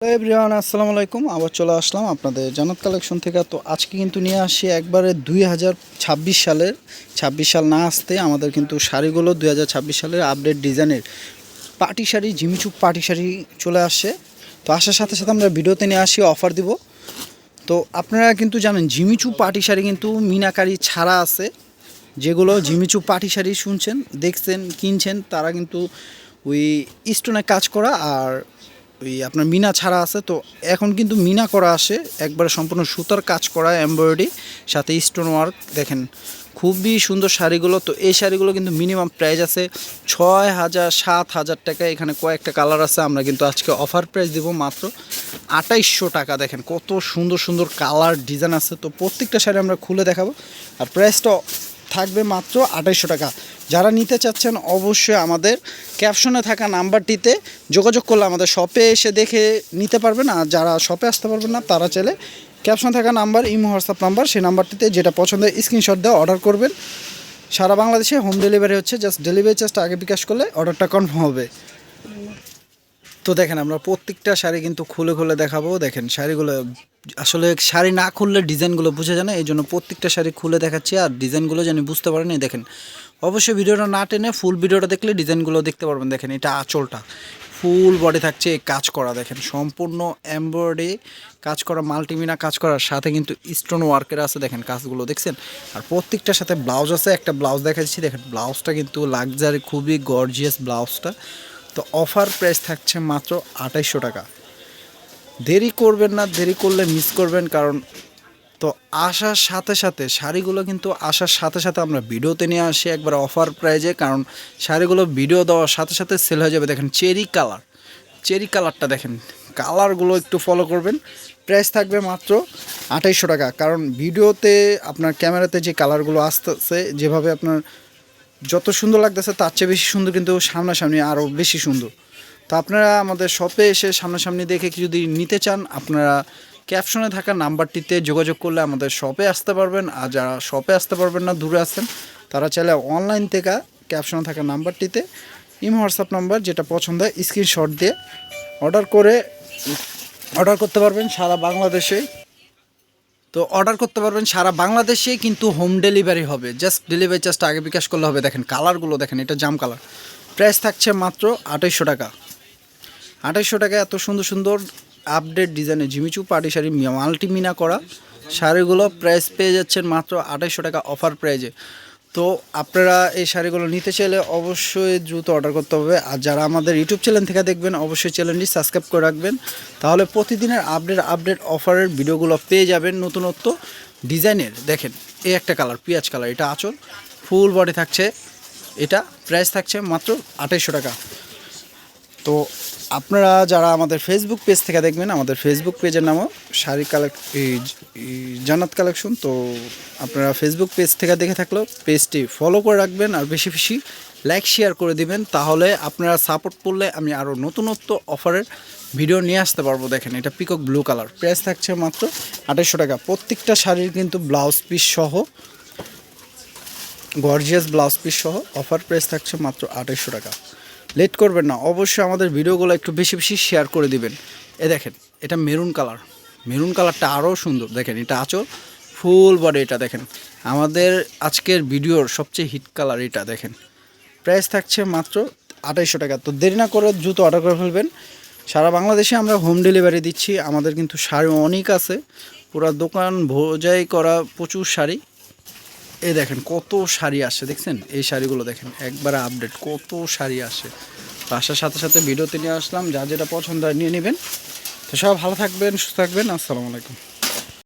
Hello everyone, আসসালামু আলাইকুম। আবার চলে আসলাম আপনাদের জানাত কালেকশন থেকে। তো আজকে কিন্তু নিয়ে আসি একবারে দুই হাজার ছাব্বিশ সালের। ছাব্বিশ সাল না আসতে আমাদের কিন্তু শাড়িগুলো দুই হাজার ছাব্বিশ সালের আপডেট ডিজাইনের পাটি শাড়ি জিমিচুক পাটি শাড়ি চলে আসছে তো আসার সাথে সাথে আমরা ভিডিওতে নিয়ে আসি অফার দিব। তো আপনারা কিন্তু জানেন জিমিচু পাটি শাড়ি কিন্তু মিনাকারি ছাড়া আছে। যেগুলো জিমিচু পাটি শাড়ি শুনছেন, দেখছেন, কিনছেন, তারা কিন্তু ওই স্টোনে কাজ করা আর ওই আপনার মিনা ছাড়া আছে, তো এখন কিন্তু মিনা করা আসে, একবারে সম্পূর্ণ সুতার কাজ করা এমব্রয়ডারি সাথে স্টোন ওয়ার্ক দেখেন খুবই সুন্দর শাড়িগুলো, তো এই শাড়িগুলো কিন্তু মিনিমাম প্রাইস আছে ছয় হাজার সাত হাজার টাকা, এখানে কয়েকটা কালার আছে, আমরা কিন্তু আজকে অফার প্রাইস দিব মাত্র আঠাইশশো টাকা, দেখেন কত সুন্দর সুন্দর কালার ডিজাইন আছে, তো প্রত্যেকটা শাড়ি আমরা খুলে দেখাবো। আর প্রাইসটা থাকবে মাত্র আঠাইশশো টাকা। যারা নিতে চাচ্ছেন অবশ্যই আমাদের ক্যাপশনে থাকা নাম্বারটিতে যোগাযোগ করলে আমাদের শপে এসে দেখে নিতে পারবেন। আর যারা শপে আসতে পারবেন না, তারা চাইলে ক্যাপশনে থাকা নাম্বার, ইমো, হোয়াটসঅ্যাপ নাম্বার, সেই নাম্বারটিতে যেটা পছন্দের স্ক্রিনশট দেওয়া অর্ডার করবেন। সারা বাংলাদেশে হোম ডেলিভারি হচ্ছে জাস্ট ডেলিভারি চার্জটা আগে বিকাশ করলে অর্ডারটা কনফার্ম হবে। তো দেখেন, আমরা প্রত্যেকটা শাড়ি কিন্তু খুলে খুলে দেখাবো। দেখেন, শাড়িগুলো আসলে শাড়ি না খুললে ডিজাইনগুলো বোঝা যায় না, এই জন্য প্রত্যেকটা শাড়ি খুলে দেখাচ্ছি আর ডিজাইনগুলো জানি বুঝতে পারেন। এই দেখেন, অবশ্যই ভিডিওটা না টেনে ফুল ভিডিওটা দেখলে ডিজাইনগুলো দেখতে পারবেন। দেখেন, এটা আঁচলটা। ফুল বডি থাকছে কাজ করা, দেখেন, সম্পূর্ণ এমব্রয়ডারি কাজ করা মাল্টিমিনা কাজ করার সাথে কিন্তু স্টোন ওয়ার্কের আছে, দেখেন, কাজগুলো, দেখছেন? আর প্রত্যেকটার সাথে ব্লাউজ আছে, একটা ব্লাউজ দেখাচ্ছি। দেখেন ব্লাউজটা কিন্তু লাক্সারি খুবই গর্জিয়াস ব্লাউজটা তো অফার প্রাইস থাকছে মাত্র আঠাইশশো টাকা। দেরি করবেন না, দেরি করলে মিস করবেন কারণ তো আসার সাথে সাথে, শাড়িগুলো কিন্তু আসার সাথে সাথে আমরা ভিডিওতে নিয়ে আসি একবার অফার প্রাইজে কারণ শাড়িগুলো ভিডিও দেওয়ার সাথে সাথে সেল হয়ে যাবে। দেখেন চেরি কালার, চেরি কালারটা দেখেন, কালারগুলো একটু ফলো করবেন। প্রাইস থাকবে মাত্র আঠাইশশো টাকা। কারণ ভিডিওতে আপনার ক্যামেরাতে যে কালারগুলো আসতেছে, যেভাবে আপনার যত সুন্দর লাগতেছে, তার চেয়ে বেশি সুন্দর কিন্তু সামনাসামনি আরও বেশি সুন্দর। তো আপনারা আমাদের শপে এসে সামনাসামনি দেখে কি যদি নিতে চান, আপনারা ক্যাপশনে থাকা নাম্বারটিতে যোগাযোগ করলে আমাদের শপে আসতে পারবেন। আর যারা শপে আসতে পারবেন না, দূরে আসেন তারা চাইলে অনলাইন থেকে ক্যাপশনে থাকা নাম্বারটিতে ইম হোয়াটসঅ্যাপ নাম্বার যেটা পছন্দ হয় স্ক্রিনশট দিয়ে অর্ডার করে অর্ডার করতে পারবেন সারা বাংলাদেশে তো অর্ডার করতে পারবেন সারা বাংলাদেশে কিন্তু হোম ডেলিভারি হবে। জাস্ট ডেলিভারি চার্জটা আগে বিকাশ করলে হবে। দেখেন কালারগুলো দেখেন, এটা জাম কালার প্রাইস থাকছে মাত্র আঠাইশশো টাকা। আঠাইশশো টাকা এত সুন্দর সুন্দর আপডেট ডিজাইনের ঝিমিচু, পাটি শাড়ি মাল্টিমিনা করা শাড়িগুলো প্রাইস পেয়ে যাচ্ছেন মাত্র আঠাইশশো টাকা অফার প্রাইজে তো আপনারা এই শাড়িগুলো নিতে চাইলে অবশ্যই দ্রুত অর্ডার করতে হবে। আর যারা আমাদের ইউটিউব চ্যানেল থেকে দেখবেন, অবশ্যই চ্যানেলটি সাবস্ক্রাইব করে রাখবেন। তাহলে প্রতিদিনের আপডেট আপডেট অফারের ভিডিওগুলো পেয়ে যাবেন নতুনত্ব ডিজাইনের। দেখেন, এই একটা কালার পিঁয়াজ কালার এটা আচল। ফুল বডি থাকছে, এটা প্রাইস থাকছে মাত্র আঠাইশশো টাকা। তো আপনারা যারা আমাদের ফেসবুক পেজ থেকে দেখবেন, আমাদের ফেসবুক পেজের নামও শাড়ি কালেক্ট জান্নাত কালেকশন তো আপনারা ফেসবুক পেজ থেকে দেখে থাকলেও পেজটি ফলো করে রাখবেন আর বেশি বেশি লাইক শেয়ার করে দিবেন, তাহলে আপনারা সাপোর্ট করলে আমি আরও নতুনত্ব অফারের ভিডিও নিয়ে আসতে পারব। দেখেন, এটা পিকক ব্লু কালার প্রাইস থাকছে মাত্র আঠাশশো টাকা। প্রত্যেকটা শাড়ির কিন্তু ব্লাউজ পিস সহ গর্জিয়াস ব্লাউজ পিস সহ অফার প্রাইস থাকছে মাত্র আঠাশশো টাকা। লেট করবেন না, অবশ্যই আমাদের ভিডিওগুলো একটু বেশি বেশি শেয়ার করে দিবেন। এ দেখেন, এটা মেরুন কালার মেরুন কালারটা আরও সুন্দর, দেখেন এটা আচল ফুল বডি এটা দেখেন। আমাদের আজকের ভিডিওর সবচেয়ে হিট কালার এটা দেখেন। প্রাইস থাকছে মাত্র আঠাইশশো টাকা। তো দেরি না করে দ্রুত অর্ডার করে ফেলবেন। সারা বাংলাদেশে আমরা হোম ডেলিভারি দিচ্ছি, আমাদের কিন্তু শাড়ি অনেক আছে। পুরো দোকান ভোজাই করা প্রচুর শাড়ি। এই দেখেন, কত শাড়ি আসে, দেখছেন? এই শাড়িগুলো দেখেন, একবারে আপডেট কত শাড়ি আসে। আসার সাথে সাথে ভিডিওতে নিয়ে আসলাম, যা যেটা পছন্দ হয় নিয়ে নেবেন। তো সব ভালো থাকবেন, সুস্থ থাকবেন, আসসালামু আলাইকুম।